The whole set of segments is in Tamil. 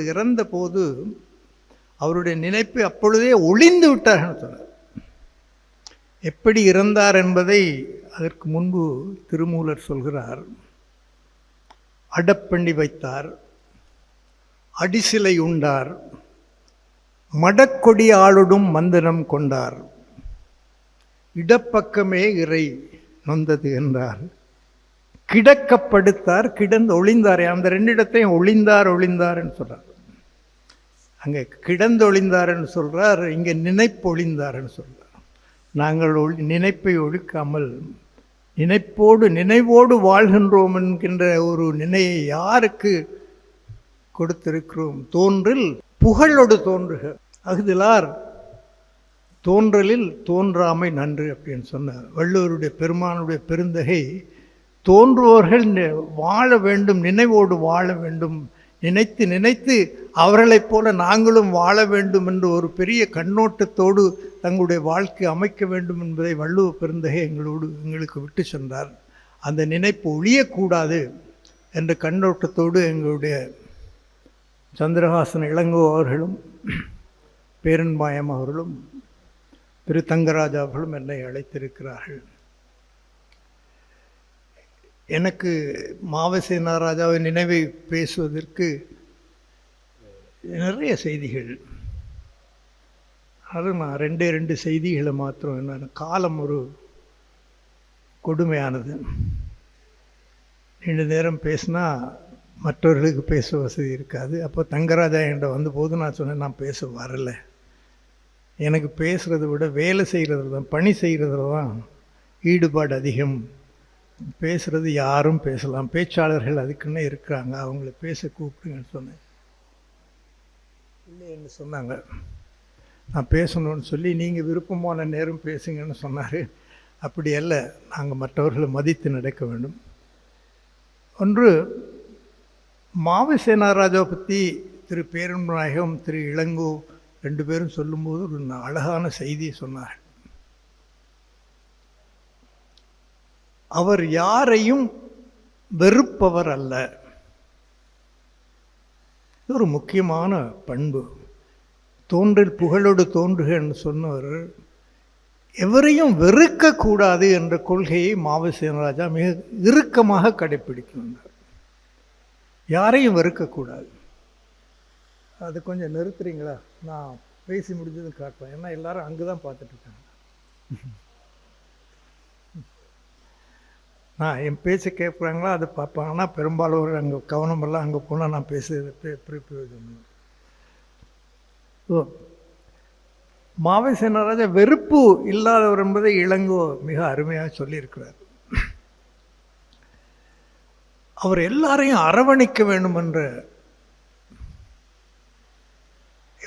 அவர் இறந்த போது அவருடைய நினைப்பு அப்பொழுதே ஒளிந்து விட்டார்கள் சொன்னார். எப்படி இறந்தார் என்பதை அதற்கு முன்பு திருமூலர் சொல்கிறார். அடப்பண்ணி வைத்தார். அடிசிலை உண்டார். மடக்கொடி ஆளுடும் மந்திரம் கொண்டார். இடப்பக்கமே இறை நொந்தது என்றார். கிடக்கப்படுத்தார் கிடந்து ஒளிந்தாரே அந்த ரெண்டு இடத்தையும் ஒளிந்தார் ஒளிந்தார்ன்னு சொல்கிறார் அங்கே கிடந்து சொல்கிறார் இங்கே நினைப்பொழிந்தார்னு சொல்கிறார் நாங்கள் ஒளி நினைப்பை ஒழிக்காமல் நினைப்போடு நினைவோடு வாழ்கின்றோம் என்கின்ற ஒரு நினையை யாருக்கு கொடுத்திருக்கிறோம்? தோன்றில் புகழோடு தோன்றுக. அகுதிலார் தோன்றலில் தோன்றாமை நன்று அப்படின்னு சொன்னார். வள்ளுவருடைய பெருமானுடைய பெருந்தகை தோன்றுவோர்கள் வாழ வேண்டும் நினைவோடு வாழ வேண்டும் நினைத்து நினைத்து அவர்களைப் போல நாங்களும் வாழ வேண்டும் என்று ஒரு பெரிய கண்ணோட்டத்தோடு தங்களுடைய வாழ்க்கை அமைக்க வேண்டும் என்பதை வள்ளுவ பெருந்தகை எங்களோடு எங்களுக்கு விட்டு சென்றார். அந்த நினைப்பு ஒழியக்கூடாது என்ற கண்ணோட்டத்தோடு எங்களுடைய சந்திரஹாசன் இளங்கோ அவர்களும் பேரன்பாயம் அவர்களும் திரு தங்கராஜா அவர்களும் என்னை அழைத்திருக்கிறார்கள். எனக்கு மாவசேனா ராஜாவின் நினைவை பேசுவதற்கு நிறைய செய்திகள். அது நான் ரெண்டே ரெண்டு செய்திகளை மாத்திரம் என்ன காலம் ஒரு கொடுமையானது. நீண்ட நேரம் பேசினா மற்றவர்களுக்கு பேச வசதி இருக்காது. அப்போ தங்கராஜா என்கிட்ட வந்தபோது நான் சொன்னேன் நான் பேச வரலை. எனக்கு பேசுகிறத விட வேலை செய்கிறதுல தான் பணி செய்கிறதுல தான் ஈடுபாடு அதிகம். பேசுகிறது யாரும் பேசலாம். பேச்சாளர்கள் அதுக்குன்னே இருக்கிறாங்க. அவங்கள பேச கூப்பிடுங்கன்னு சொன்னேன். இல்லைன்னு சொன்னாங்க. நான் பேசணும்னு சொல்லி நீங்கள் விருப்பமான நேரம் பேசுங்கன்னு சொன்னார். அப்படி அல்ல. நாங்கள் மற்றவர்களை மதித்து நடக்க வேண்டும். ஒன்று மாவசேனா ராஜாவை பற்றி திரு பேரன்நாயகம் திரு இளங்கோ ரெண்டு பேரும் சொல்லும்போது ஒரு அழகான செய்தியை சொன்னார் அவர் யாரையும் வெறுப்பவர் அல்ல. இது ஒரு முக்கியமான பண்பு. தோன்றில் புகழோடு தோன்றுகன்னு சொன்னவர் எவரையும் வெறுக்கக்கூடாது என்ற கொள்கையை மாவசேனராஜா மிக இறுக்கமாக கடைப்பிடிக்கின்றார். யாரையும் வெறுக்கக்கூடாது. அது கொஞ்சம் நிறுத்துறீங்களா? நான் பேசி முடிஞ்சது காட்டுவேன் ஏன்னா எல்லாரும் அங்கே தான் பார்த்துட்ருக்காங்க நான் என் பேச்சை கேட்குறாங்களோ அதை பார்ப்பேன் ஆனால் பெரும்பாலும் அங்கே கவனமெல்லாம் அங்கே போனால் நான் பேசுறது பே- பிர- பிரயோஜனம் இல்லை. ஓ மாவை சேனராஜா வெறுப்பு இல்லாதவர் என்பதை இளங்கோ மிக அருமையாக சொல்லியிருக்கிறார். அவர் எல்லாரையும் அரவணைக்க வேண்டும் என்ற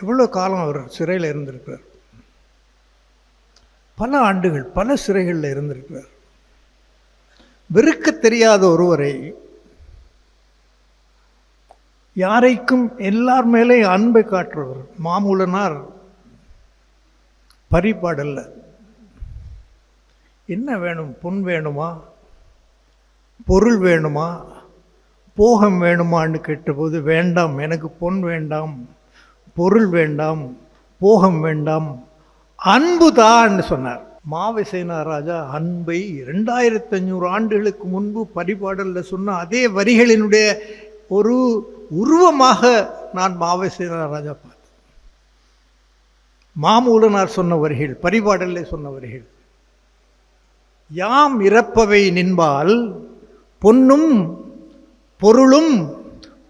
எவ்வளோ காலம் அவர் சிறையில் இருந்திருக்கிறார். பல ஆண்டுகள் பல சிறைகளில் இருந்திருக்கிறார். வெறுக்க தெரியாத ஒருவரை யாரைக்கும் எல்லார் மேலே அன்பை காட்டுறவர் மாமூலனார் பரிபாடல்ல. என்ன வேணும்? பொன் வேணுமா? பொருள் வேணுமா? போகம் வேணுமான்னு கேட்டபோது வேண்டாம் எனக்கு பொன் வேண்டாம் பொருள் வேண்டாம் போகம் வேண்டாம் அன்பு தான்னு சொன்னார். மாவிசைனா ராஜா அன்பை ரெண்டாயிரத்தி ஐநூறு ஆண்டுகளுக்கு முன்பு பரிபாடல்ல சொன்ன அதே வரிகளினுடைய ஒரு உருவமாக நான் மாவிசைனா ராஜா பார்த்தேன். மாமூலனார் சொன்ன வரிகள் பரிபாடல்ல சொன்ன வரிகள். யாம் இறப்பவை நின்பால் பொன்னும் பொருளும்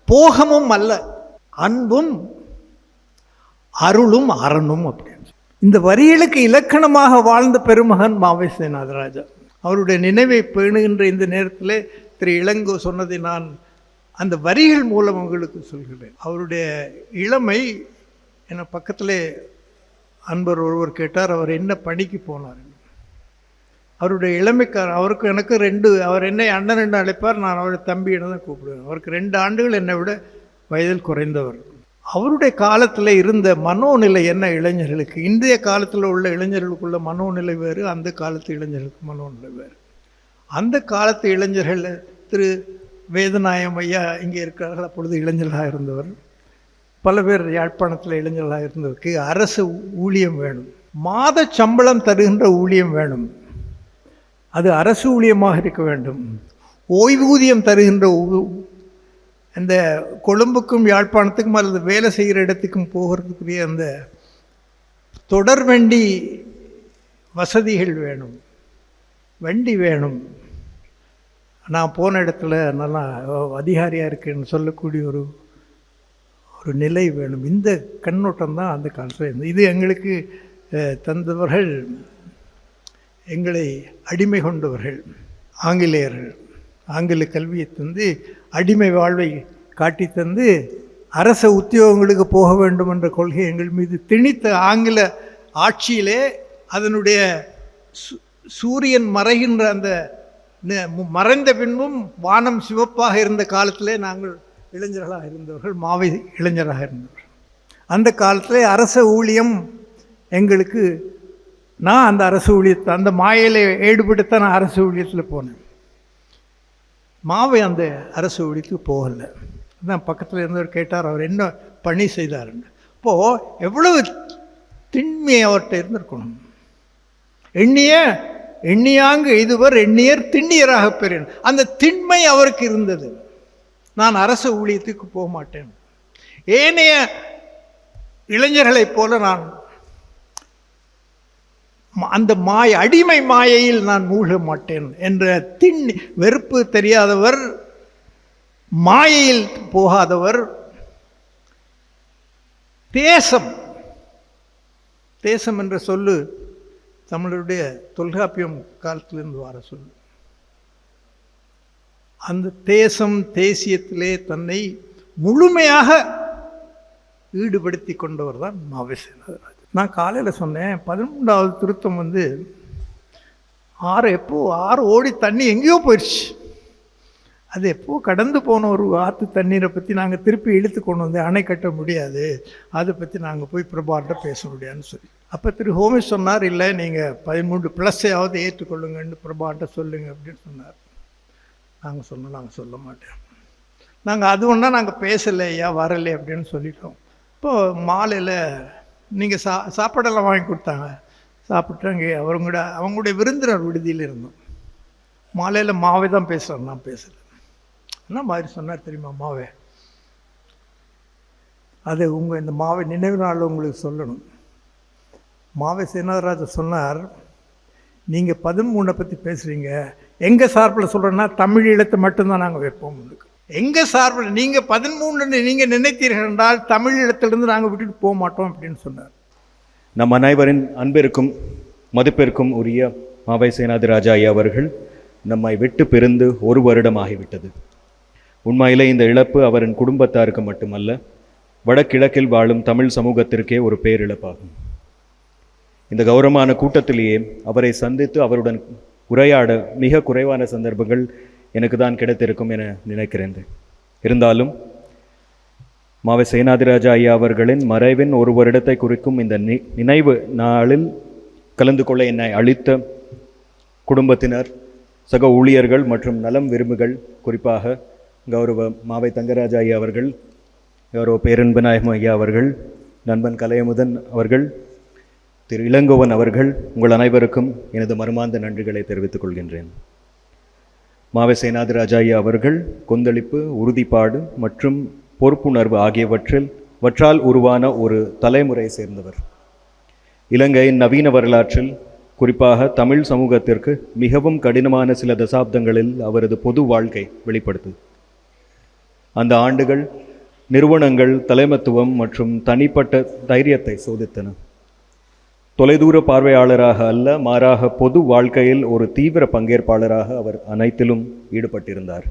போகமும் அல்ல அன்பும் அருளும் அரணும் அப்படின்னு இந்த வரிகளுக்கு இலக்கணமாக வாழ்ந்த பெருமகன் மாவேசே நாதராஜா அவருடைய நினைவை பேணுகின்ற இந்த நேரத்தில் திரு இளங்கோ சொன்னதை நான் அந்த வரிகள் மூலம் உங்களுக்கு சொல்கிறேன். அவருடைய இளமை என பக்கத்திலே அன்பர் ஒருவர் கேட்டார் அவர் என்ன பணிக்கு போனார்? அவருடைய இளமைக்கார் அவருக்கு எனக்கு ரெண்டு அவர் என்னை அண்ணன் என்று அழைப்பார் நான் அவரை தம்பி தான் கூப்பிடுவேன். அவருக்கு ரெண்டு ஆண்டுகள் என்னை விட வயதில் குறைந்தவர். அவருடைய காலத்தில் இருந்த மனோநிலை என்ன இளைஞர்களுக்கு? இன்றைய காலத்தில் உள்ள இளைஞர்களுக்குள்ள மனோநிலை வேறு அந்த காலத்து இளைஞர்களுக்கு மனோநிலை வேறு. அந்த காலத்து இளைஞர்கள் திரு வேதநாயம் ஐயா இங்கே இருக்கிறார்கள் அப்பொழுது இளைஞர்களாக இருந்தவர். பல பேர் யாழ்ப்பாணத்தில் இளைஞர்களாக இருந்தவருக்கு அரசு ஊழியம் வேணும். மாத சம்பளம் தருகின்ற ஊழியம் வேணும். அது அரசு ஊழியமாக இருக்க வேண்டும். ஓய்வூதியம் தருகின்ற அந்த கொழும்புக்கும் யாழ்ப்பாணத்துக்கும் அல்லது வேலை செய்கிற இடத்துக்கும் போகிறதுக்குரிய அந்த தொடர் வண்டி வசதிகள் வேணும் வண்டி வேணும். நான் போன இடத்துல நல்லா அதிகாரியாக இருக்குன்னு சொல்லக்கூடிய ஒரு ஒரு நிலை வேணும். இந்த கண்ணோட்டம் தான் அந்த காலத்தில் இருந்தது. இது எங்களுக்கு தந்தவர்கள் எங்களை அடிமை கொண்டவர்கள் ஆங்கிலேயர்கள். ஆங்கில கல்வியை தந்து அடிமை வாழ்வை காட்டி தந்து அரச உத்தியோகங்களுக்கு போக வேண்டும் என்ற கொள்கை எங்கள் மீது திணித்த ஆங்கில ஆட்சியிலே அதனுடைய சு- சூரியன் மறைகின்ற அந்த ந- மு- மறைந்த பின்பும் வானம் சிவப்பாக இருந்த காலத்திலே நாங்கள் இளைஞர்களாக இருந்தவர்கள் மாவை இளைஞராக இருந்தவர்கள். அந்த காலத்தில் அரச ஊழியம் எங்களுக்கு நான் அந்த அரசு ஊழியத்தை அந்த மாயிலை ஈடுபட்டு தான் நான் அரசு ஊழியத்தில் போனேன். மாவை அந்த அரசு ஊழியத்துக்கு போகலை. அதான் பக்கத்தில் இருந்தவர் கேட்டார் அவர் என்ன பணி செய்தாருன்னு. இப்போது எவ்வளவு திண்மை அவர்கிட்ட இருந்திருக்கணும். எண்ணிய எண்ணியாங்கு இதுவர் எண்ணியர் திண்ணியராக பெறேன் அந்த திண்மை அவருக்கு இருந்தது. நான் அரசு ஊழியத்துக்கு போக மாட்டேன் ஏனைய இளைஞர்களைப் போல நான் அந்த மாய அடிமை மாயையில் நான் மூழ்க மாட்டேன் என்ற திண் வெறுப்பு தெரியாதவர் மாயையில் போகாதவர் தேசம் தேசம் என்ற சொல்லு தமிழருடைய தொல்காப்பியம் காலத்திலிருந்து வர சொல்லு. அந்த தேசம் தேசியத்திலே தன்னை முழுமையாக ஈடுபடுத்தி கொண்டவர் தான் மாவேசேனராஜ் நான் காலையில் சொன்னேன் பதிமூன்றாவது திருத்தம் வந்து ஆறு எப்போ ஆறு ஓடி தண்ணி எங்கேயோ போயிடுச்சு அது எப்போ கடந்து போன ஒரு ஆற்று தண்ணீரை பற்றி நாங்கள் திருப்பி இழுத்து கொண்டு வந்து அணை கட்ட முடியாது. அதை பற்றி நாங்கள் போய் பிரபாட்ட பேச முடியாதுன்னு சொல்லி. அப்போ திரு ஹோமி சொன்னார் இல்லை நீங்கள் பதிமூன்று ப்ளஸ்ஸையாவது ஏற்றுக்கொள்ளுங்கன்னு பிரபாட்ட சொல்லுங்க அப்படின்னு சொன்னார். நாங்கள் சொன்னோம் நாங்கள் சொல்ல மாட்டேன் நாங்கள் அது ஒன்றா நாங்கள் பேசலை ஐயா வரலை அப்படின்னு சொல்லிட்டோம். இப்போது மாலையில் நீங்கள் சா சாப்பாடெல்லாம் வாங்கி கொடுத்தாங்க. சாப்பிட்டு அங்கே அவங்களோட அவங்களுடைய விருந்தினர் விடுதியில் இருந்தோம் மாலையில் மாவை தான் பேசுகிறேன் நான் பேசலை. என்ன மாதிரி சொன்னார் தெரியுமா மாவே? அது உங்கள் இந்த மாவை நினைவு நாள் உங்களுக்கு சொல்லணும். மாவை சேனாதராஜர் சொன்னார் நீங்கள் பதிமூணை பற்றி பேசுகிறீங்க எங்கள் சார்பில் சொல்கிறேன்னா தமிழ் ஈழத்தை மட்டும்தான் நாங்கள் வைப்போம் உங்களுக்கு. எங்கள் சார்பில் நீங்கள் பதிமூணுன்னு நீங்கள் நினைத்தீர்கள் என்றால் தமிழீழத்திலிருந்து நாங்கள் விட்டுட்டு போக மாட்டோம் அப்படின்னு சொன்னார். நம் அனைவரின் அன்பிற்கும் மதிப்பிற்கும் உரிய மாவை சேனாதிராஜா ஐயா அவர்கள் நம்மை விட்டு பிரிந்து ஒரு வருடம் ஆகிவிட்டது உண்மையிலே இந்த இழப்பு அவரின் குடும்பத்தாருக்கு மட்டுமல்ல வடகிழக்கில் வாழும் தமிழ் சமூகத்திற்கே ஒரு பேரிழப்பாகும். இந்த கௌரவமான கூட்டத்திலேயே அவரை சந்தித்து அவருடன் உரையாட மிக குறைவான சந்தர்ப்பங்கள் எனக்கு தான் கிடைத்திருக்கும் என நினைக்கிறேன். இருந்தாலும் மாவை சேனாதிராஜா ஐயா அவர்களின் மறைவின் ஒரு வருடத்தை குறிக்கும் இந்த நி நினைவு நாளில் கலந்து கொள்ள என்னை அளித்த குடும்பத்தினர் சக ஊழியர்கள் மற்றும் நலம் விரும்புகள் குறிப்பாக கௌரவ மாவை தங்கராஜா ஐயா அவர்கள் கௌரவ பேரன்பு நாயகம் ஐயா அவர்கள் நண்பன் கலையமுதன் அவர்கள் திரு இளங்கோவன் அவர்கள் உங்கள் அனைவருக்கும் எனது மருமாந்த நன்றிகளை தெரிவித்துக் கொள்கின்றேன். மாவை சேனாதிராஜா ஐயா அவர்கள் கொந்தளிப்பு உறுதிப்பாடு மற்றும் பொறுப்புணர்வு ஆகியவற்றில் வற்றால் உருவான ஒரு தலைமுறை சேர்ந்தவர். இலங்கையின் நவீன வரலாற்றில் குறிப்பாக தமிழ் சமூகத்திற்கு மிகவும் கடினமான சில தசாப்தங்களில் அவரது பொது வாழ்க்கை வெளிப்படுது அந்த ஆண்டுகள் நிறுவனங்கள் தலைமத்துவம் மற்றும் தனிப்பட்ட தைரியத்தை சோதித்தன. தொலைதூர பார்வையாளராக அல்ல மாறாக பொது வாழ்க்கையில் ஒரு தீவிர பங்கேற்பாளராக அவர் அனைத்திலும் ஈடுபட்டிருந்தார்.